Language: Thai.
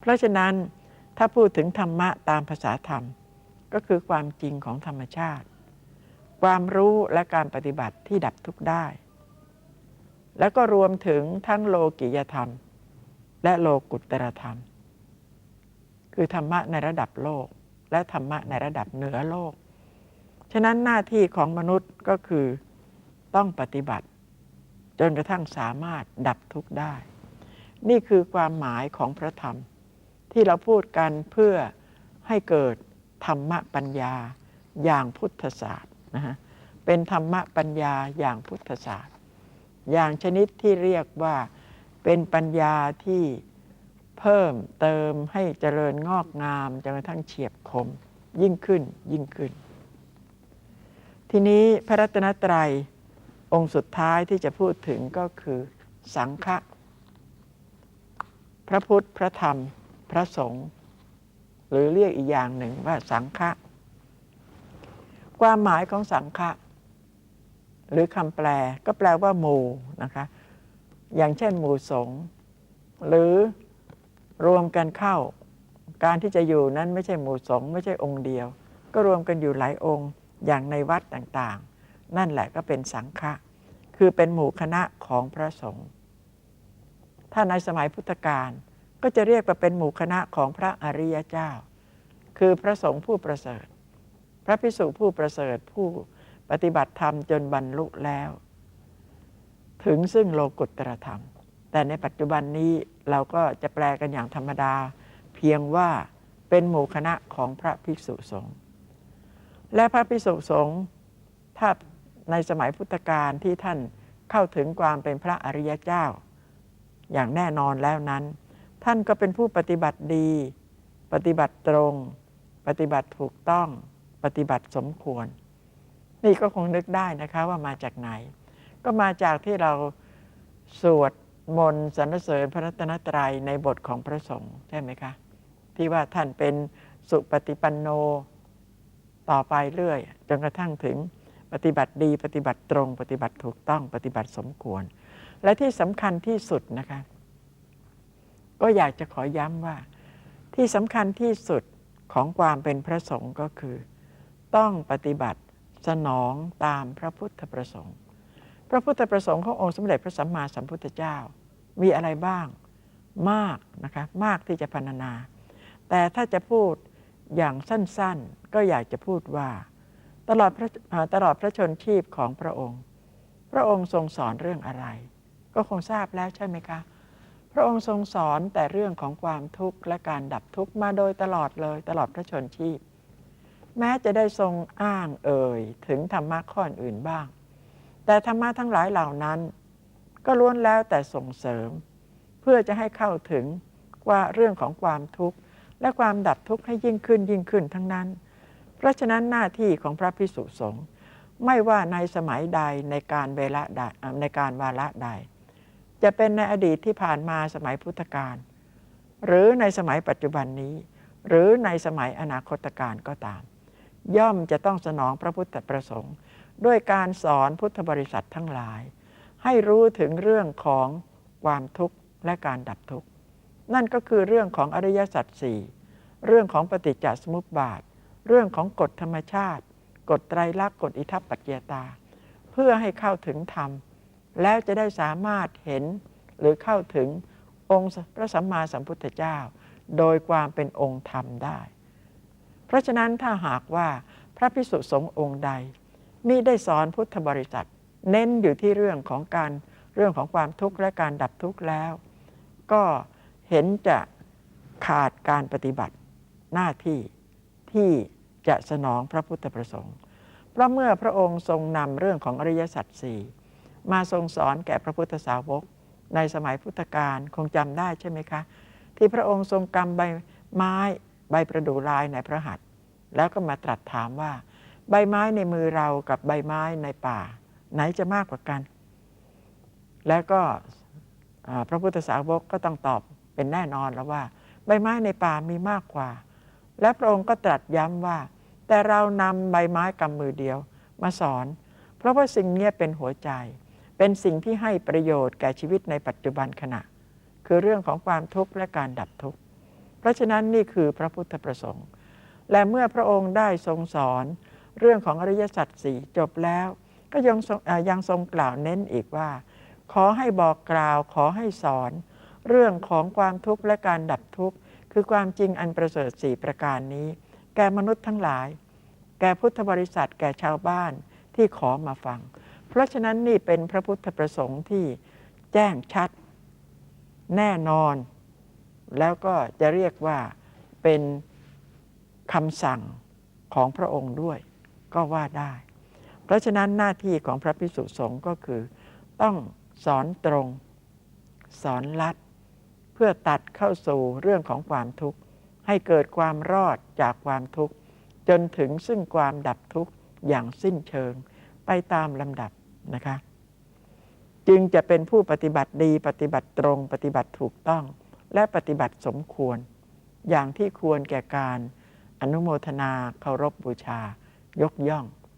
เพราะฉะนั้นถ้าพูดถึงธรรมะตามภาษาธรรม ก็คือความจริงของธรรมชาติ ความรู้และการปฏิบัติที่ดับทุกข์ได้ แล้วก็รวมถึงทั้งโลกิยธรรม และโลกุตตรธรรม คือธรรมะในระดับโลก และธรรมะในระดับเหนือโลก ฉะนั้นหน้าที่ของมนุษย์ก็คือต้องปฏิบัติ จนกระทั่งสามารถดับทุกข์ได้ นี่คือความหมายของพระธรรม ที่เราพูดกันเพื่อให้เกิดธรรมะปัญญาอย่างพุทธศาสตร์นะฮะเป็นธรรมะปัญญาอย่างพุทธศาสตร์ อย่างชนิดที่เรียกว่าเป็นปัญญาที่เพิ่มเติมให้เจริญงอกงามจนกระทั่งเฉียบคมยิ่งขึ้นยิ่งขึ้น ทีนี้พระรัตนตรัยองค์สุดท้ายที่จะพูดถึงก็คือสังฆะพระพุทธพระธรรม พระสงฆ์หรือเรียกอีกอย่างหนึ่งว่าสังฆะความหมายของสังฆะหรือคำแปลก็แปลว่าหมู่นะคะอย่างเช่นหมู่สงฆ์หรือรวมกันเข้า การที่จะอยู่นั้นไม่ใช่หมู่สงฆ์ไม่ใช่องค์เดียว ก็รวมกันอยู่หลายองค์อย่างในวัดต่างๆ นั่นแหละก็เป็นสังฆะคือเป็นหมู่คณะของพระสงฆ์ถ้าในสมัยพุทธกาล ก็จะเรียกว่าเป็นหมู่คณะของพระอริยเจ้า คือพระสงฆ์ผู้ประเสริฐ พระพิสุผู้ประเสริฐผู้ปฏิบัติธรรมจนบรรลุแล้ว ถึงซึ่งโลกุตตรธรรม แต่ในปัจจุบันนี้เราก็จะแปลกันอย่างธรรมดา เพียงว่าเป็นหมู่คณะของพระภิกษุสงฆ์และพระภิกษุสงฆ์ถ้าในสมัยพุทธกาลที่ท่านเข้าถึงความเป็นพระอริยเจ้า อย่างแน่นอนแล้วนั้น ท่านก็เป็นผู้ปฏิบัติดี ปฏิบัติตรง ปฏิบัติถูกต้อง ปฏิบัติสมควร นี่ก็คงนึกได้นะคะว่ามาจากไหน ก็มาจากที่เราสวดมนต์สรรเสริญพระรัตนตรัยในบทของพระสงฆ์ใช่ไหมคะ ที่ว่าท่านเป็นสุปฏิปันโนต่อไปเรื่อยจนกระทั่งถึงปฏิบัติดี ปฏิบัติตรง ปฏิบัติถูกต้อง ปฏิบัติสมควร และที่สำคัญที่สุดนะคะ ก็อยากจะขอย้ำว่า ที่สำคัญที่สุดของความเป็นพระสงฆ์ก็คือ ต้องปฏิบัติสนองตามพระพุทธประสงค์ พระพุทธประสงค์ขององค์สมเด็จพระสัมมาสัมพุทธเจ้า มีอะไรบ้างมากนะคะมากที่จะพรรณนา แต่ถ้าจะพูดอย่างสั้นๆ ก็อยากจะพูดว่า ตลอดพระตลอดพระชนชีพของพระองค์ พระองค์ทรงสอนเรื่องอะไร ก็คงทราบแล้วใช่ไหมคะ ระองค์ทรงสอนแต่เรื่องของความทุกข์และการดับทุกข์มาโดยตลอดเลยตลอดพระชนชีพ แม้จะได้ทรงอ้างเอ่ยถึงธรรมะข้ออื่นบ้าง แต่ธรรมะทั้งหลายเหล่านั้น ก็ล้วนแล้วแต่ส่งเสริม เพื่อจะให้เข้าถึงว่าเรื่องของความทุกข์ และความดับทุกข์ให้ยิ่งขึ้นยิ่งขึ้นทั้งนั้น เพราะฉะนั้นหน้าที่ของพระพิสุสงฆ์ไม่ว่าในสมัยใดในการเวลาใดในการวาระใด จะเป็นในอดีตที่ผ่านมาสมัยพุทธกาลหรือในสมัยปัจจุบันนี้ หรือในสมัยอนาคตการก็ตาม ย่อมจะต้องสนองพระพุทธประสงค์ ด้วยการสอนพุทธบริษัททั้งหลาย ให้รู้ถึงเรื่องของความทุกข์และการดับทุกข์ นั่นก็คือเรื่องของอริยสัจสี่เรื่องของปฏิจจสมุปบาท เรื่องของกฎธรรมชาติ กฎไตรลักษณ์กฎอิทัปปัจเจตา เพื่อให้เข้าถึงธรรม แล้วจะได้สามารถเห็นหรือเข้าถึงองค์พระสัมมาสัมพุทธเจ้า โดยความเป็นองค์ธรรมได้ เพราะฉะนั้นถ้าหากว่าพระพิสุสงฆ์องค์ใดมิได้สอนพุทธบริษัท เน้นอยู่ที่เรื่องของการเรื่องของความทุกข์และการดับทุกข์แล้ว ก็เห็นจะขาดการปฏิบัติหน้าที่ที่จะสนองพระพุทธประสงค์ เพราะเมื่อพระองค์ทรงนำเรื่องของอริยสัจสี่ มาทรงสอนแก่พระพุทธสาวก ในสมัยพุทธกาลคงจำได้ใช่ไหมคะ ที่พระองค์ทรงกำใบไม้ใบประดู่ลายในพระหัตถ์แล้วก็มาตรัสถามว่า ใบไม้ในมือเรากับใบไม้ในป่า ไหนจะมากกว่ากัน แล้วก็พระพุทธสาวกก็ต้องตอบเป็นแน่นอนแล้วว่า ใบไม้ในป่ามีมากกว่า และพระองค์ก็ตรัสย้ำว่า แต่เรานำใบไม้กำมือเดียวมาสอน เพราะว่าสิ่งนี้เป็นหัวใจ เป็นสิ่งที่ให้ประโยชน์แก่ชีวิตในปัจจุบันขณะ คือเรื่องของความทุกข์และการดับทุกข์ เพราะฉะนั้นนี่คือพระพุทธประสงค์ และเมื่อพระองค์ได้ทรงสอน เรื่องของอริยสัจสี่จบแล้ว ก็ยังทรงเอ่อยังทรงกล่าวเน้นอีกว่า ขอให้บอกกล่าวขอให้สอน เรื่องของความทุกข์และการดับทุกข์ คือความจริงอันประเสริฐสี่ประการนี้ แก่มนุษย์ทั้งหลาย แก่พุทธบริษัทแก่ชาวบ้านที่ขอมาฟัง ราะฉะนั้นนี่เป็นพระพุทธประสงค์ที่แจ้งชัดแน่นอน แล้วก็จะเรียกว่าเป็นคำสั่งของพระองค์ด้วยก็ว่าได้ เพราะฉะนั้นหน้าที่ของพระพิสุสงฆ์ก็คือ ต้องสอนตรง สอนลัด เพื่อตัดเข้าสู่เรื่องของความทุกข์ ให้เกิดความรอดจากความทุกข์ จนถึงซึ่งความดับทุกข์อย่างสิ้นเชิง ไปตามลำดับ นะคะ จึงจะเป็นผู้ปฏิบัติดีปฏิบัติตรง ปฏิบัติถูกต้อง และปฏิบัติสมควร อย่างที่ควรแก่การอนุโมทนาเคารพบบูชายกย่อง